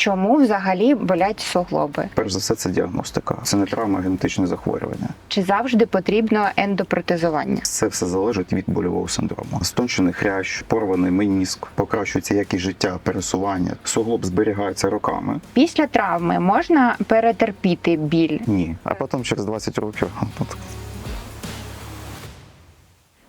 чому взагалі болять суглоби? Перш за все, це діагностика. Це не травма, а генетичне захворювання. Чи завжди потрібно ендопротезування? Це все залежить від больового синдрому. Стончений хрящ, порваний меніск, покращується якість життя, пересування. Суглоб зберігається роками. Після травми можна перетерпіти біль. Ні. А потім через 20 років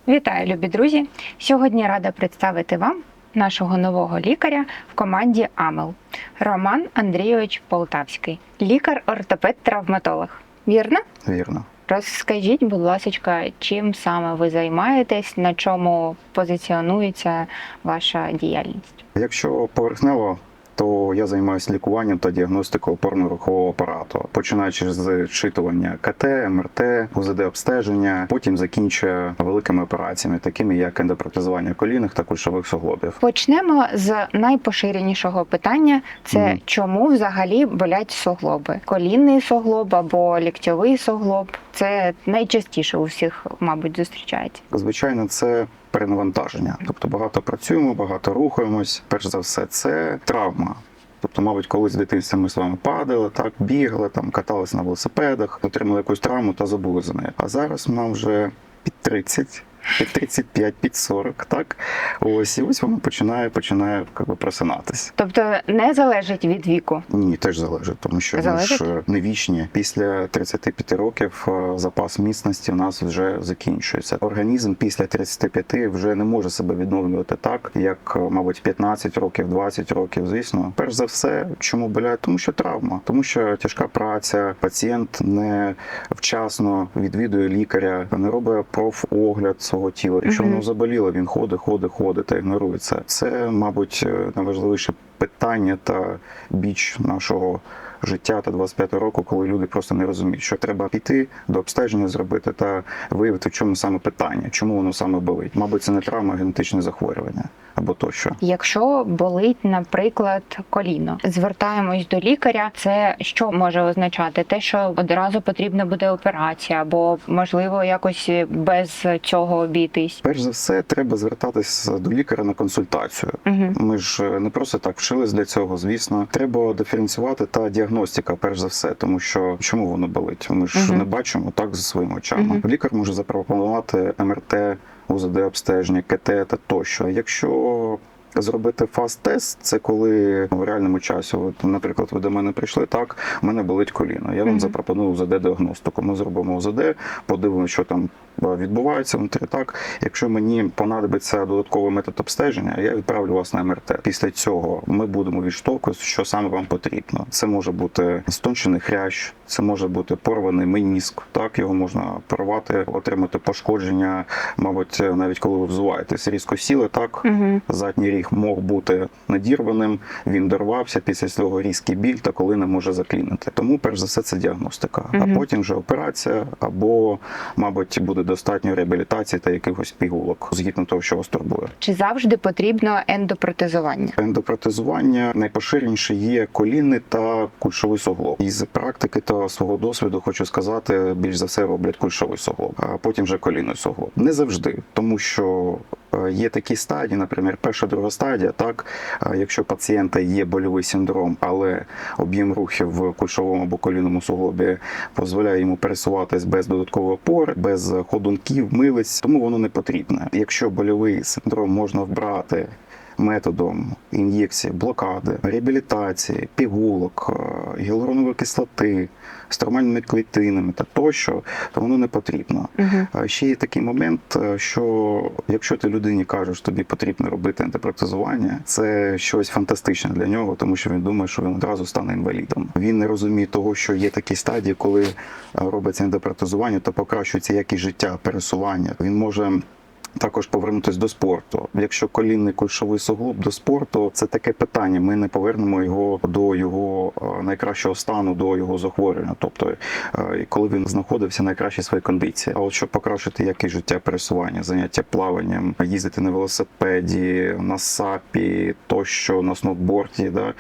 Вітаю, любі друзі! Сьогодні рада представити вам нашого нового лікаря в команді АМЕЛ Роман Андрійович Полтавський, лікар-ортопед-травматолог. Вірно? вірно. Розкажіть, будь ласка, чим саме ви займаєтесь, на чому позиціонується ваша діяльність? Якщо поверхнево, то я займаюся лікуванням та діагностикою опорно-рухового апарату, починаючи з зчитування КТ, МРТ, УЗД обстеження, потім закінчує великими операціями, такими як ендопротезування колінних та кульшових суглобів. Почнемо з найпоширенішого питання: це Мгм. чому взагалі болять суглоби? Колінний суглоб або ліктьовий суглоб. Це найчастіше у всіх, мабуть, зустрічається. Звичайно, це перенавантаження. Тобто багато працюємо, багато рухаємось. Перш за все, це травма. Тобто, мабуть, колись в дитинстві ми з вами падали, так бігали, там каталися на велосипедах, отримали якусь травму та забули за нею. А зараз нам вже під 30, під 35, під 40, так ось і ось воно починає починає би, просинатись. Тобто не залежить від віку. Ні, теж залежить, тому що ми ж е, не вічні. Після 35 років е, запас міцності у нас вже закінчується. Організм після 35 вже не може себе відновлювати так, як, е, мабуть, 15 років, 20 років. Звісно, перш за все, чому болять? Тому що травма, тому що тяжка праця, пацієнт не вчасно відвідує лікаря, не робить профогляд свого тіла. Якщо воно заболіло, він ходить, ходить, ходить та ігнорує це. Це, мабуть, е, найважливіше питання та біч нашого життя та 25 року, коли люди просто не розуміють, що треба піти до обстеження зробити та виявити, в чому саме питання, чому воно саме болить. Мабуть, це не травма, а генетичне захворювання або тощо. Якщо болить, наприклад, коліно, звертаємось до лікаря. Це що може означати? Те, що одразу потрібна буде операція, або можливо якось без цього обійтись. Перш за все, треба звертатись до лікаря на консультацію. Угу. Ми ж не просто так вчились для цього. Звісно, треба диференціювати та діагностика, перш за все, тому що чому воно болить? Ми ж Мгм. не бачимо так за своїми очами. Мгм. Лікар може запропонувати МРТ, УЗД обстеження, КТ та тощо. Якщо Зробити фаст-тест це коли в реальному часі, от, наприклад, ви до мене прийшли, так, у мене болить коліно. Я вам Мгм. запропоную УЗД діагностику. Ми зробимо УЗД, подивимося, що там е, відбувається внутрі. Так, якщо мені понадобиться додатковий метод обстеження, я відправлю вас на МРТ. Після цього ми будемо відштовхуватися, що саме вам потрібно. Це може бути стончений хрящ, це може бути порваний меніск. Так його можна порвати, отримати пошкодження. Мабуть, навіть коли ви взуваєтесь, різко сіли, так Угу. задній ріг мог бути надірваним, він дорвався після цього різкий біль та коли не може заклінити. Тому, перш за все, це діагностика, Мгм. а потім вже операція, або, мабуть, буде достатньо реабілітації та якихось пігулок, згідно того, що вас турбує. Чи завжди потрібно ендопротезування? Ендопротезування найпоширеніше є коліни та кульшовий суглоб. Із практики та свого досвіду хочу сказати, більш за все роблять кульшовий суглоб, а потім вже колінний суглоб. Не завжди, тому що є такі стадії, наприклад, перша друга стадія. Так, е, якщо у пацієнта є больовий синдром, але об'єм рухів в кульшовому або колінному суглобі дозволяє йому пересуватись без додаткової опори, без ходунків, милиць, тому воно не потрібне. Якщо больовий синдром можна вбрати методом ін'єкції, блокади, реабілітації, пігулок, е, гіалуронової кислоти, з тормальними клітинами та тощо, то воно не потрібно. Угу. Ще є такий момент, е, що якщо ти людині кажеш, що тобі потрібно робити антипротезування, це щось фантастичне для нього, тому що він думає, що він одразу стане інвалідом. Він не розуміє того, що є такі стадії, коли робиться антипротезування, то покращується якість життя, пересування. Він може. Також повернутися до спорту. Якщо колінний кульшовий суглоб до спорту, це таке питання. Ми не повернемо його до його е, найкращого стану, до його захворювання. Тобто, е, коли він знаходився в найкращій своїй кондиції. А от щоб покращити якість життя пересування, заняття плаванням, їздити на велосипеді, на сапі, тощо на сноуборді, да,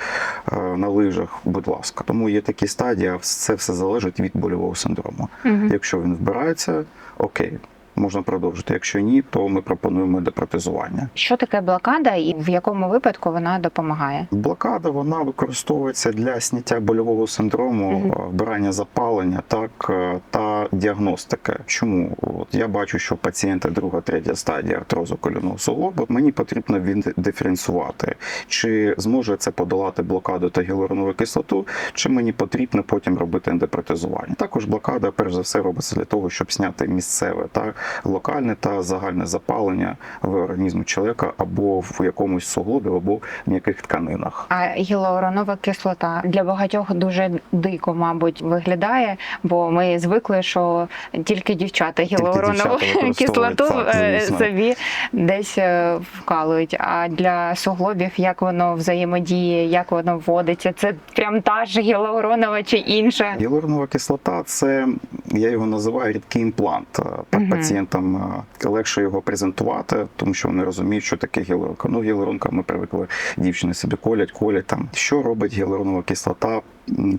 е, на лижах, будь ласка. Тому є такі стадії, а це все залежить від больового синдрому. Угу. Якщо він вбирається, окей. Можна продовжити. Якщо ні, то ми пропонуємо депротезування. Що таке блокада і в якому випадку вона допомагає? Блокада вона використовується для зняття больового синдрому, е, вбирання запалення, так е, та діагностики. Чому от я бачу, що пацієнти друга, третя стадія артрозу колінного суглобу, мені потрібно він диференціювати, чи зможе це подолати блокаду та гіалуронову кислоту, чи мені потрібно потім робити ендопротезування. Також блокада, перш за все, робиться для того, щоб зняти місцеве та локальне та загальне запалення в організму чоловіка або в якомусь суглобі, або в м'яких тканинах. А гіалуронова кислота для багатьох дуже дико, мабуть, виглядає, бо ми звикли, що тільки дівчата гіалуронову кислоту так, е, собі десь е, вкалують. А для суглобів як воно взаємодіє, як воно вводиться, це прям та ж гіалуронова чи інша. Гіалуронова кислота це я його називаю рідкий імплант. Мгм. Пацієнтам е, легше його презентувати, тому що вони розуміють, що таке гіалуронка. Ну, гіалуронка ми привикли, дівчини собі колять, колять там. Що робить гіалуронова кислота,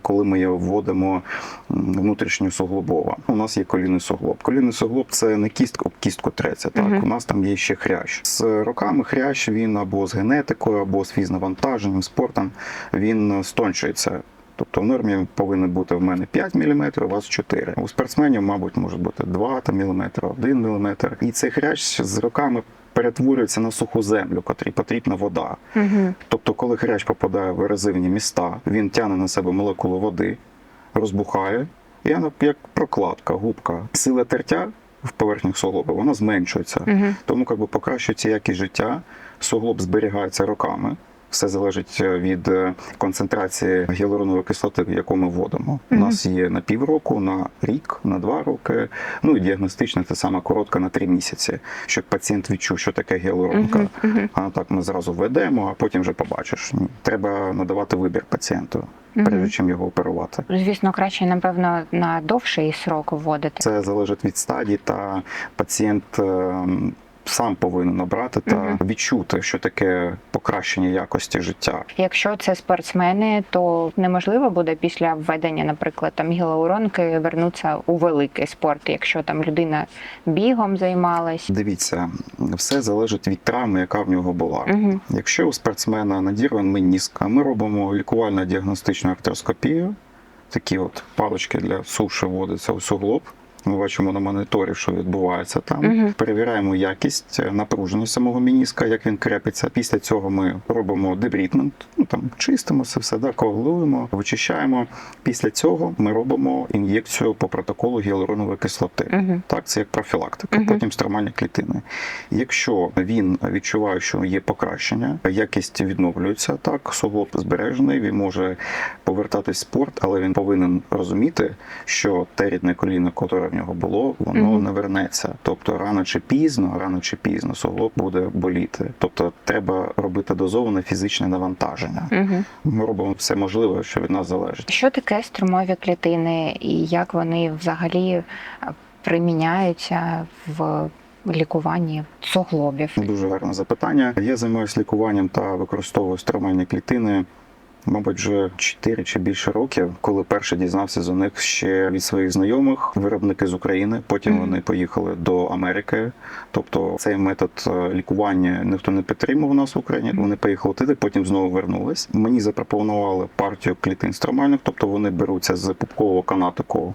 коли ми її вводимо внутрішньо суглобово? У нас є колінний суглоб. Колінний суглоб це не кістка, об кістку треться. Так, Мгм. у нас там є ще хрящ. З роками хрящ він або з генетикою, або з фізнавантаженням, спортом він стончується. Тобто в нормі повинно бути в мене 5 мм, у вас 4. У спортсменів, мабуть, може бути 2 там, мм, 1 мм. І цей хрящ з роками перетворюється на суху землю, котрій потрібна вода. Угу. Тобто, коли хрящ попадає в ерозивні міста, він тягне на себе молекулу води, розбухає, і вона як прокладка, губка. Сила тертя в поверхнях суглоба, вона зменшується. Угу. Тому якби покращується якість життя, суглоб зберігається роками. Все залежить е, від е, концентрації гіалуронової кислоти, яку ми вводимо. У нас є на півроку, на рік, на два роки. Ну і діагностична це саме коротка на три місяці, щоб пацієнт відчув, що таке гіалуронка. А так ми зразу введемо, а потім вже побачиш. Ні. Треба надавати вибір пацієнту, перш чим його оперувати. Звісно, краще, напевно, на довший срок вводити. Це залежить від стадії, та пацієнт ем, сам повинен обрати та Мгм. відчути, що таке покращення якості життя. Якщо це спортсмени, то неможливо буде після введення, наприклад, там гіалуронки вернутися у великий спорт, якщо там людина бігом займалась. Дивіться, все залежить від травми, яка в нього була. Угу. Якщо у спортсмена надірван меніск, а ми робимо лікувально-діагностичну артроскопію, такі от палички для суші вводяться у суглоб. Ми бачимо на моніторі, що відбувається там. Угу. Перевіряємо якість напруженість самого мініска, як він крепиться. Після цього ми робимо дебрітмент, там чистимо це все, да, коагулюємо, вичищаємо. Після цього ми робимо ін'єкцію по протоколу гіалуронової кислоти. Угу. Так, це як профілактика, Мгм. потім стримання клітини. Якщо він відчуває, що є покращення, якість відновлюється, так, суглоб збережений, він може повертатись в спорт, але він повинен розуміти, що те рідне коліно, яке в нього було, воно Мгм. не вернеться. Тобто рано чи пізно, рано чи пізно суглоб буде боліти. Тобто треба робити дозоване фізичне навантаження. Угу. Ми робимо все можливе, що від нас залежить. Що таке струмові клітини і як вони взагалі е, приміняються в лікуванні суглобів? Дуже гарне запитання. Я займаюся лікуванням та використовую струмені клітини. Мабуть, вже 4 чи більше років, коли перше дізнався за них ще від своїх знайомих, виробники з України. Потім Мгм. вони поїхали до Америки. Тобто цей метод е, лікування ніхто не підтримував у нас в Україні. Вони поїхали туди, потім знову вернулись. Мені запропонували партію клітин стромальних, тобто вони беруться з пупкового канатику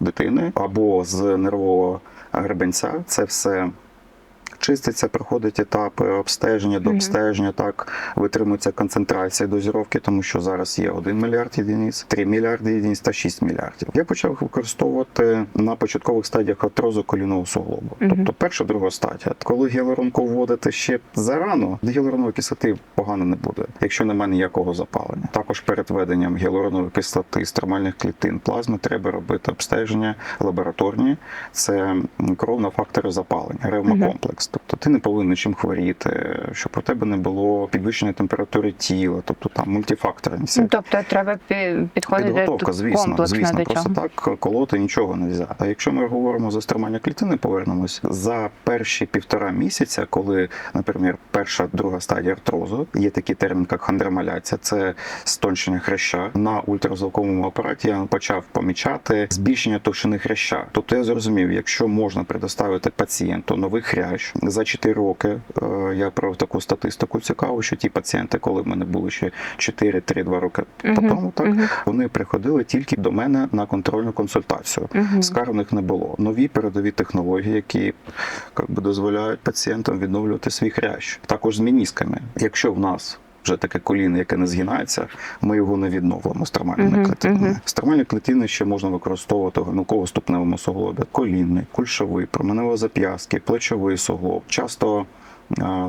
дитини або з нервового гребенця. Це все чиститься, проходить етапи обстеження, до обстеження, так витримується концентрація дозіровки, тому що зараз є 1 мільярд єдиниць, 3 мільярди єдиниць та 6 мільярдів. Я почав використовувати на початкових стадіях артрозу колінного суглобу. Тобто перша, друга стадія. Коли гіалуронку вводити ще зарано, гіалуронової кислоти погано не буде, якщо немає ніякого запалення. Також перед введенням гіалуронової кислоти з термальних клітин плазми треба робити обстеження лабораторні. Це кров на фактори запалення, ревмокомплекс. Релакс. Тобто ти не повинен чим хворіти, щоб у тебе не було підвищеної температури тіла, тобто там мультифакторність. Ну, тобто треба пі- підходити Підготовка, звісно, комплексно звісно, до просто цього. так колоти нічого не можна. А якщо ми говоримо за стримання клітини, повернемось за перші півтора місяця, коли, наприклад, перша друга стадія артрозу, є такий термін, як хандромаляція, це стончення хряща. На ультразвуковому апараті я почав помічати збільшення товщини хряща. Тобто я зрозумів, якщо можна предоставити пацієнту новий хрящ за 4 роки, е, я провів таку статистику цікаву, що ті пацієнти, коли в мене були ще 4-3-2 роки Мгм, тому, так мгм. вони приходили тільки до мене на контрольну консультацію. Мгм. Скарг в них не було. Нові передові технології, які як би, дозволяють пацієнтам відновлювати свій хрящ. Також з мінісками. Якщо в нас вже таке коліно, яке не згинається, ми його не відновимо з термальними клітинами. З Стермальні клітини ще можна використовувати в гомілково-ступневому суглобі, колінний, кульшовий, променево-зап'ястки, плечовий суглоб. Часто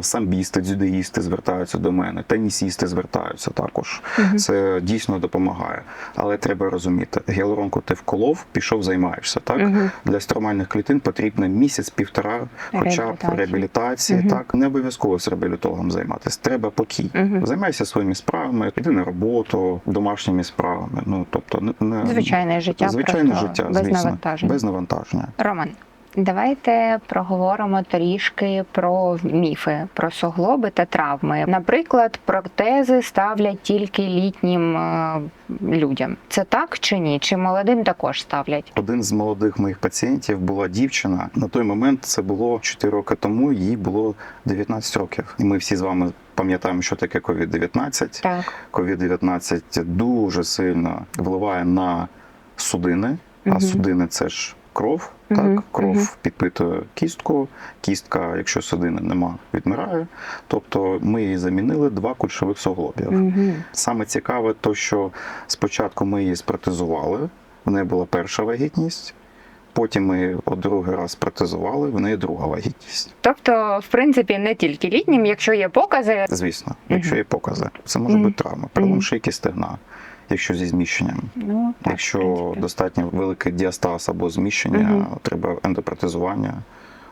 самбісти, дзюдоїсти звертаються до мене, тенісісти звертаються також. Мгм. Це дійсно допомагає. Але треба розуміти, гіалуронку ти вколов, пішов, займаєшся. Так Мгм. для стромальних клітин потрібно місяць-півтора, хоча б Реабілітації. Мгм. Так не обов'язково з реабілітологом займатися. Треба покій. Мгм. Займайся своїми справами, піди на роботу, домашніми справами. Ну тобто, не, не Звичайне життя, звичайне життя, без звісно, навантажень. без навантаження. Роман, давайте проговоримо трішки про міфи, про суглоби та травми. Наприклад, протези ставлять тільки літнім е, людям. Це так чи ні? Чи молодим також ставлять? Один з молодих моїх пацієнтів була дівчина. На той момент це було 4 роки тому. Їй було 19 років. І ми всі з вами пам'ятаємо, що таке COVID-19. Так. COVID-19 дуже сильно впливає на судини, Мгм. а судини це ж кров. Мгм, Так, кров мгм. підпитує кістку. Кістка, якщо судини нема, відмирає. Тобто ми їй замінили два кульшових суглобів. Угу. Саме цікаве, то що спочатку ми її спротезували, в неї була перша вагітність. Потім ми от другий раз протезували, в неї друга вагітність. Тобто, в принципі, не тільки літнім, якщо є покази, Звісно, якщо є покази, це може бути травма, перелом Мгм. шийки стегна, якщо зі зміщенням. ну так, Якщо достатньо великий діастаз або зміщення, Мгм. треба ендопротезування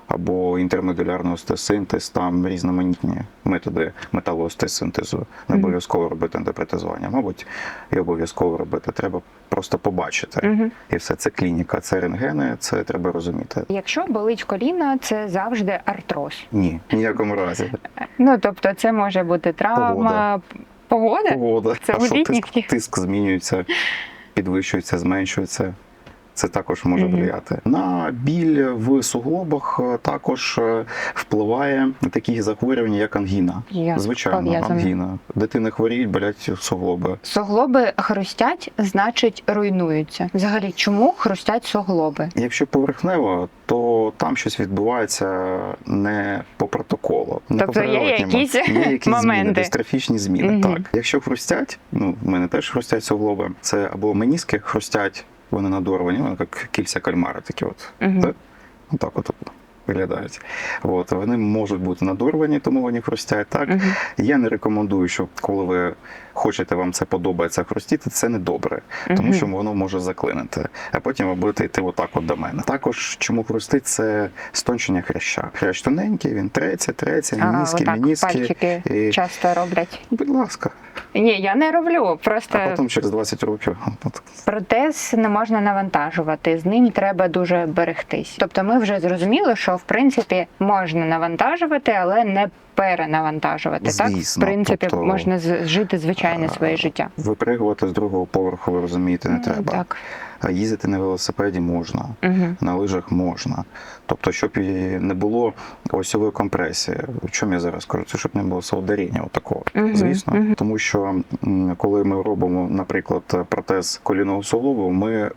або інтермедулярний остеосинтез, там різноманітні методи металоостеосинтезу. Не обов'язково робити ендопротезування, мабуть, і обов'язково робити. Треба просто побачити. Мгм. І все це клініка, це рентгени, це треба розуміти. Якщо болить коліна, це завжди артроз. Ні, в ніякому разі. Ну тобто, це може бути травма, погода. Погода, Погода. Це а що тиск, тиск змінюється, підвищується, зменшується. Це також може Мгм. впливати. На біль в суглобах е, також е, впливає такі захворювання, як ангіна. Як Звичайно, ангіна. Дитини хворіють, болять суглоби. Суглоби хрустять, значить руйнуються. Взагалі, чому хрустять суглоби? Якщо поверхнево, то там щось відбувається не по протоколу. Не Тобто по є якісь є якісь зміни, дистрофічні зміни. Мгм. Так, якщо хрустять, ну в мене теж хрустять суглоби. Це або меніски хрустять, вони надорвані, вони як кільця кальмара, такі от. Мгм. Так? Отак от виглядають. От, вони можуть бути надорвані, тому вони хрустять. Так Мгм. я не рекомендую, що коли ви хочете, вам це подобається хрустіти, це не добре, тому Мгм. що воно може заклинити. А потім ви будете йти отак от до мене. Також чому хрустить, це стончення хряща. Хрящ тоненький, він треться, треться, мініски, отак мініски. пальчики і- часто роблять. Будь ласка, Ні, я не роблю. Просто а потім через 20 років протез не можна навантажувати. З ним треба дуже берегтись. Тобто, ми вже зрозуміли, що в принципі можна навантажувати, але не перенавантажувати. так, в принципі, тобто, можна жити звичайне своє життя. випригувати з другого поверху, ви розумієте, не Ну, треба. Так. Їздити на велосипеді можна. Угу. на лижах можна. Тобто, щоб і не було осьової компресії. В чому я зараз кажу? Це щоб не було солдаріння отакого. Мгм, Звісно. мгм. Тому що коли ми робимо, наприклад, протез колінного суглобу, ми е,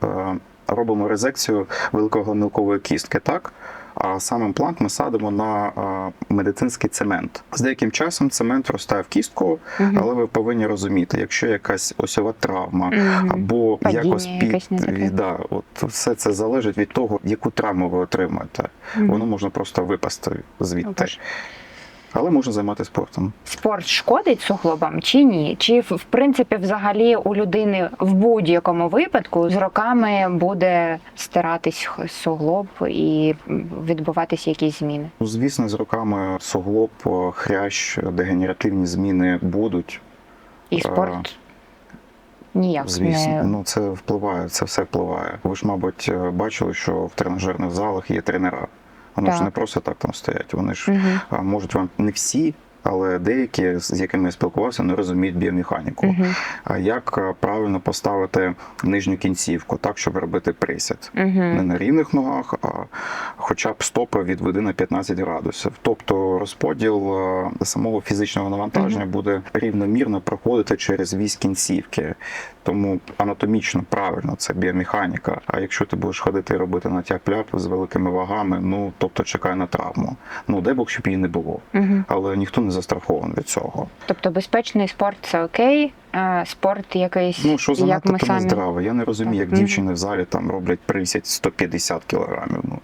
робимо резекцію великогомілкової кістки, так? А сам імплант ми садимо на е, медицинський цемент. З деяким часом цемент ростає в кістку, але ви повинні розуміти, якщо якась осьова травма, або Падіння якось під да, от все це залежить від того, яку травму ви отримаєте. Воно можна просто випасти звідти. Але можна займатися спортом. Спорт шкодить суглобам чи ні? Чи в принципі взагалі у людини в будь-якому випадку з роками буде стиратись суглоб і м, відбуватись якісь зміни? Ну, звісно, з роками суглоб, е, хрящ, дегенеративні зміни будуть. І спорт ніяк Звісно, не ну це впливає, це все впливає. Ви ж, мабуть, е, бачили, що в тренажерних залах є тренера. Вони ж не просто так там стоять. Вони ж угу. можуть вам не всі, але деякі, з якими я спілкувався, не розуміють біомеханіку. Мгм. А як е, правильно поставити нижню кінцівку, так, щоб робити присід? Не на рівних ногах, а хоча б стопи відведи на 15 градусів. Тобто розподіл е, самого фізичного навантаження буде рівномірно проходити через вісь кінцівки. Тому анатомічно правильно це біомеханіка. А якщо ти будеш ходити і робити натяг пляп з великими вагами, ну тобто чекай на травму. Ну де б щоб її не було. Мгм. Але ніхто не застрахований від цього. Тобто безпечний спорт це окей, а спорт якийсь, Ну що як занадто ми то самі. здраво. Я не розумію, як Мгм. дівчини в залі там роблять присядь 150 кілограмів. Ну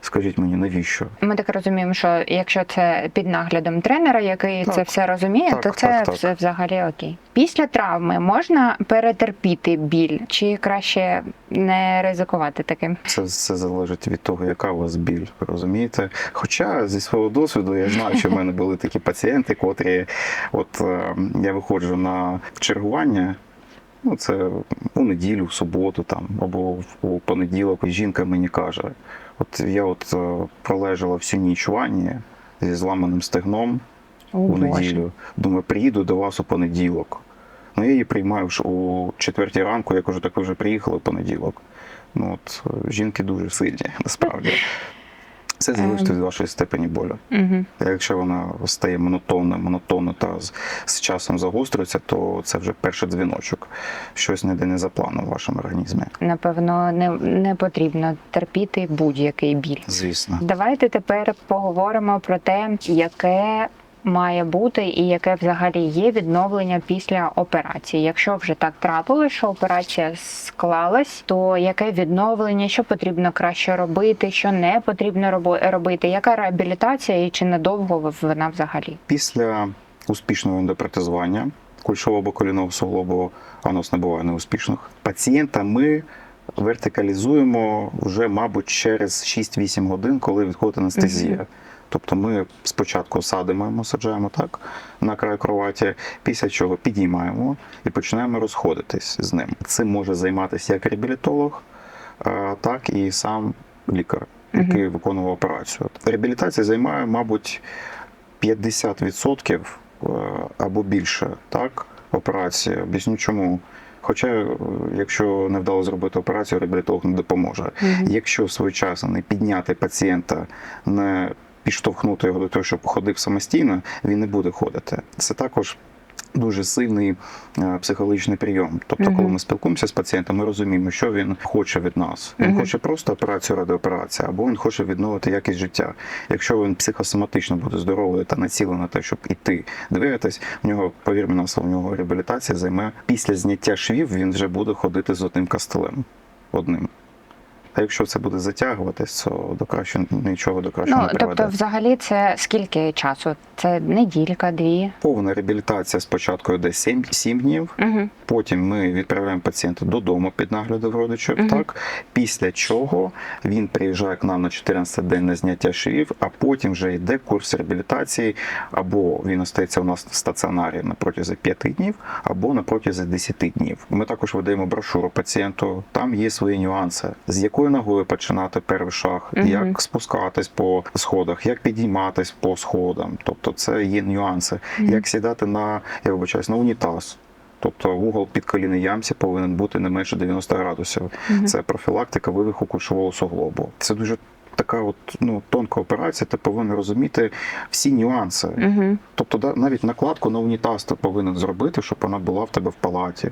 скажіть мені, навіщо? Ми так розуміємо, що якщо це під наглядом тренера, який Так. це все розуміє, Так, то це так, так. все взагалі окей. Після травми можна перетерпіти біль, чи краще не ризикувати таким? Це все залежить від того, яка у вас біль, розумієте? Хоча зі свого досвіду я знаю, що в мене були такі пацієнти, котрі, от е, я виходжу на чергування. Ну, це у неділю, в суботу там, або в- понеділок. Жінка мені каже: от я от е, пролежала всю ніч у ванні зі зламаним стегном О, у Боже. неділю. Думаю, приїду до вас у понеділок. Ну, я її приймаю вже у четвертій ранку, я кажу, так ви вже приїхали в понеділок. Ну от е, жінки дуже сильні, насправді. Це залежить Ем. від вашої степені болю. Угу. Якщо вона стає монотонною, монотонно та з, з часом загострюється, то це вже перший дзвіночок. Щось не йде не за планом в вашому організмі. Напевно, не, не потрібно терпіти будь-який біль. Звісно. Давайте тепер поговоримо про те, яке має бути і яке взагалі є відновлення після операції. Якщо вже так трапилось, що операція склалась, то яке відновлення, що потрібно краще робити, що не потрібно робити, яка реабілітація і чи надовго вона взагалі? Після успішного ендопротезування кульшового колінного суглобу, а у нас не буває неуспішних, пацієнта ми вертикалізуємо вже, мабуть, через 6-8 годин, коли відходить анестезія. Мгм. Тобто ми спочатку садимо, масаджуємо так на край кроваті, після чого підіймаємо і починаємо розходитись з ним. Цим може займатися як реабілітолог, е, так і сам лікар, який виконував операцію. Реабілітація займає, мабуть, 50% е, або більше так, операції. Об'ясню чому. Хоча, е, якщо не вдало зробити операцію, реабілітолог не допоможе. Якщо своєчасно не підняти пацієнта, не підштовхнути його до того, щоб ходив самостійно, він не буде ходити. Це також. Дуже сильний е, психологічний прийом. Тобто, Мгм. коли ми спілкуємося з пацієнтом, ми розуміємо, що він хоче від нас. Він Мгм. хоче просто операцію ради операції, або він хоче відновити якість життя. Якщо він психосоматично буде здоровий та націлений на те, щоб іти двигатись, в нього, повір мені на слово, в нього реабілітація займе після зняття швів, він вже буде ходити з одним кастелем. Одним. А якщо це буде затягуватись, то до кращого нічого до кращого Ну не приведе. тобто, взагалі, це скільки часу? Це неділька, дві. Повна реабілітація спочатку йде 7, 7 днів. Угу. Потім ми відправляємо пацієнта додому під наглядом родичів. Мгм. Так після чого він приїжджає к нам на 14 день на зняття швів, а потім вже йде курс реабілітації, або він остається у нас в стаціонарі на протязі 5 днів, або на протязі 10 днів. Ми також видаємо брошуру пацієнту. Там є свої нюанси, з якою ногою починати перший шаг, Мгм. як спускатись по сходах, як підійматись по сходам. Тобто, це є нюанси, Мгм. як сідати на я вибачаюсь, на унітаз. Тобто вугол під коліни ямці повинен бути не менше 90 градусів. Це профілактика вивиху кульшового суглобу. Це дуже така от ну тонка операція. Ти повинен розуміти всі нюанси. Угу. Тобто, навіть накладку на унітаз ти повинен зробити, щоб вона була в тебе в палаті.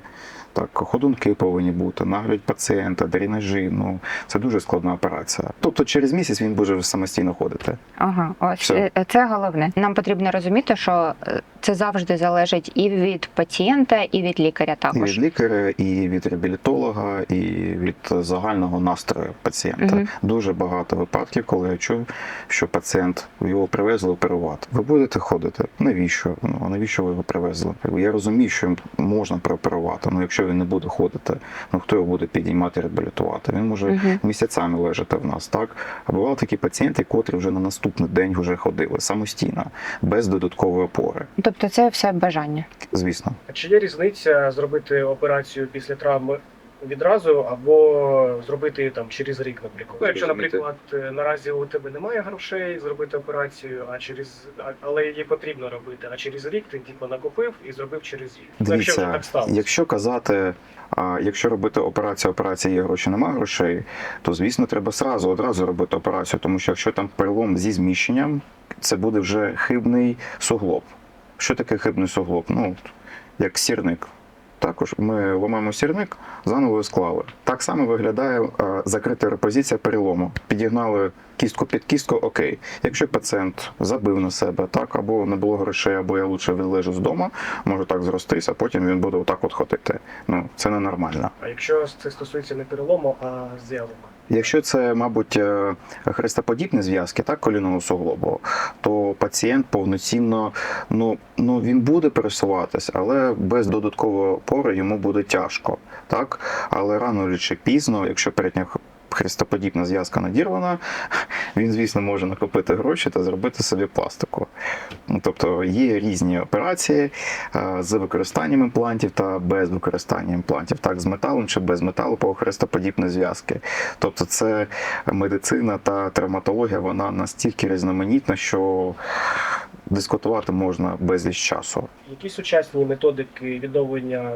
Так, ходунки повинні бути, нагляд пацієнта, дренажі. Ну це дуже складна операція. Тобто через місяць він буде самостійно ходити. Ага, ось Все. е, це головне. Нам потрібно розуміти, що е, це завжди залежить і від пацієнта, і від лікаря І також. від лікаря, і від реабілітолога, і від загального настрою пацієнта. Мгм. Дуже багато випадків, коли я чув, що пацієнт його привезли оперувати. Ви будете ходити? Навіщо? Ну навіщо ви його привезли? Я розумію, що можна прооперувати. Ну якщо він не буде ходити, ну хто його буде підіймати, реабілітувати? Він може Мгм. місяцями лежати в нас. Так а бували такі пацієнти, котрі вже на наступний день вже ходили самостійно, без додаткової опори. Тобто це все бажання. Звісно. А Чи є різниця зробити операцію після травми відразу або зробити там через рік, наприклад? Якщо, наприклад, наразі у тебе немає грошей зробити операцію, а через але її потрібно робити, а через рік ти типу накопив і зробив через рік. Ну, якщо Дивіться, так сталося. якщо казати, а, якщо робити операцію, операція є гроші, немає грошей, то звісно треба сразу одразу робити операцію, тому що якщо там перелом зі зміщенням, це буде вже хибний суглоб. Що таке хибний суглоб? Ну, як сірник. Також ми ламаємо сірник, заново склали. Так само виглядає е, закрита репозиція перелому. Підігнали кістку під кістку, окей. Якщо пацієнт забив на себе, так, або не було грошей, або я лучше відлежу з дому, можу так зростись, а потім він буде отак от ходити. Ну, це ненормально. А якщо це стосується не перелому, а з'явлення? Якщо це, мабуть, е, хрестоподібні зв'язки, так, колінного суглобу, то пацієнт повноцінно ну, ну, він буде пересуватись, але без додаткової опори йому буде тяжко. Так? Але рано чи пізно, якщо передня хрестоподібна зв'язка надірвана, він, звісно, може накопити гроші та зробити собі пластику. Ну, Тобто є різні операції е, з використанням імплантів та без використання імплантів, так, з металом чи без металу по хрестоподібні зв'язки. Тобто, це медицина та травматологія, вона настільки різноманітна, що дискутувати можна безліч часу. Які сучасні методики відновлення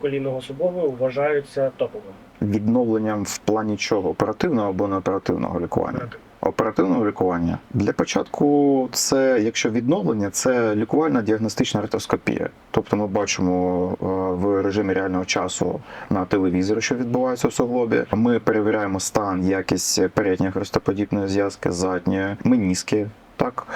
колінного суглобу вважаються топовими? Відновленням в плані чого? Оперативного або неоперативного лікування? Оперативного лікування для початку це, якщо відновлення, це лікувальна діагностична ретроскопія. Тобто ми бачимо е, в режимі реального часу на телевізорі, що відбувається у суглобі. Ми перевіряємо стан, якість передньої хрестоподібної зв'язки, задньої, меніски. Так,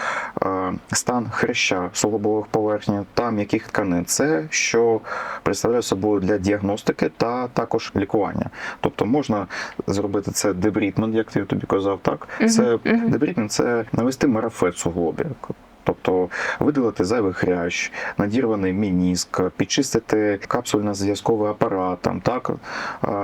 Е, стан хряща суглобових поверхні та м'яких тканин це що представляє собою для діагностики та також лікування. Тобто можна зробити це дебрітмент, як ти тобі казав, так це дебрітмент це навести марафет в суглобі. Тобто видалити зайвий хрящ, надірваний мініск, підчистити капсульно-зв'язковий апарат, там, так?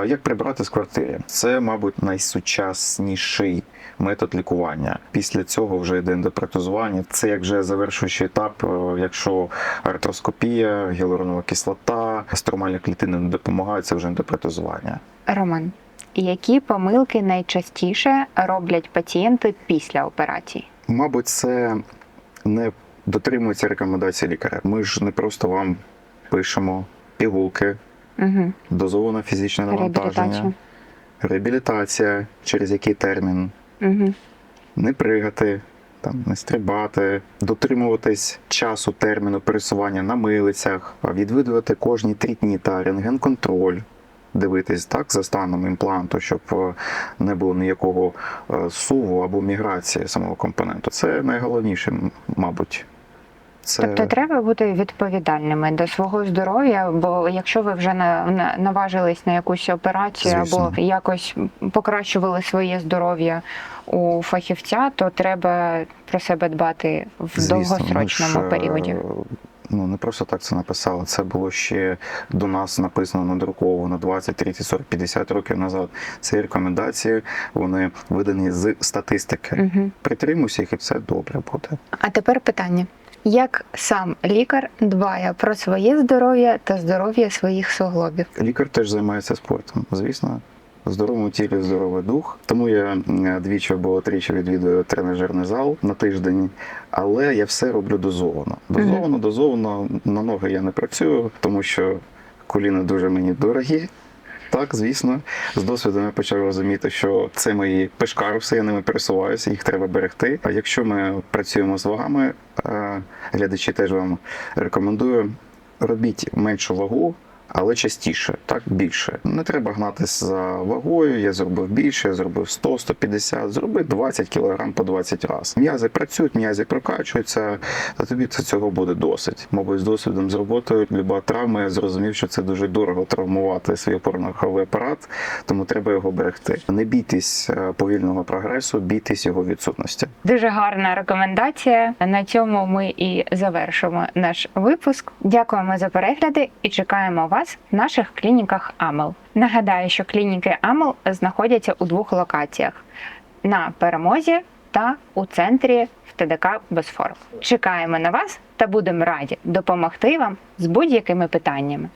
Як прибрати з квартири. Це, мабуть, найсучасніший метод лікування. Після цього вже йде ендопротезування. Це як вже завершуючий етап, е, якщо артроскопія, гіалуронова кислота, стромальні клітини не допомагають, це вже ендопротезування. Роман, які помилки найчастіше роблять пацієнти після операції? Мабуть, це не дотримується рекомендацій лікаря. Ми ж не просто вам пишемо пігулки, Угу. дозоване фізичне навантаження, реабілітація, через який термін, Угу. не пригати. Там не стрибати, дотримуватись часу терміну пересування на милицях, відвідувати кожні три дні та рентген-контроль, дивитись так за станом імпланту, щоб е, не було ніякого е, суву або міграції самого компоненту. Це найголовніше, мабуть. Це Тобто треба бути відповідальними до свого здоров'я, бо якщо ви вже на, на наважились на якусь операцію Звісно. або якось покращували своє здоров'я у фахівця, то треба про себе дбати в Звісно, довгосрочному ж, е, періоді. Ну не просто так це написали. Це було ще до нас написано надруковано 20, 30, 40, 50 років назад. Ці рекомендації вони видані з статистики. Угу. Притримуйся їх, і все добре буде. А тепер питання: як сам лікар дбає про своє здоров'я та здоров'я своїх суглобів? Лікар теж займається спортом, звісно. В здоровому тілі здоровий дух. Тому я двічі або тричі відвідую тренажерний зал на тиждень, але я все роблю дозовано. Дозовано, дозовано. На ноги я не працюю, тому що коліна дуже мені дорогі. Так, звісно, з досвідом я почав розуміти, що це мої пешкаруси, я ними пересуваюся, їх треба берегти. А якщо ми працюємо з вагами, е, глядачі теж вам рекомендую, робіть меншу вагу, але частіше, так більше. Не треба гнатися за вагою. Я зробив більше, я зробив 100, 150, зроби 20 кг по 20 разів. М'язи працюють, м'язи прокачуються, та тобі це цього буде досить. Мабуть, з досвідом з роботою люба травма, я зрозумів, що це дуже дорого травмувати свій опорно-руховий апарат, тому треба його берегти. Не бійтесь е, повільного прогресу, бійтесь його відсутності. Дуже гарна рекомендація. На цьому ми і завершимо наш випуск. Дякуємо за перегляди і чекаємо вас в наших клініках АМЕЛ. Нагадаю, що клініки АМЕЛ знаходяться у двох локаціях: на перемозі та у центрі в ТДК Босфор. Чекаємо на вас та будемо раді допомогти вам з будь-якими питаннями.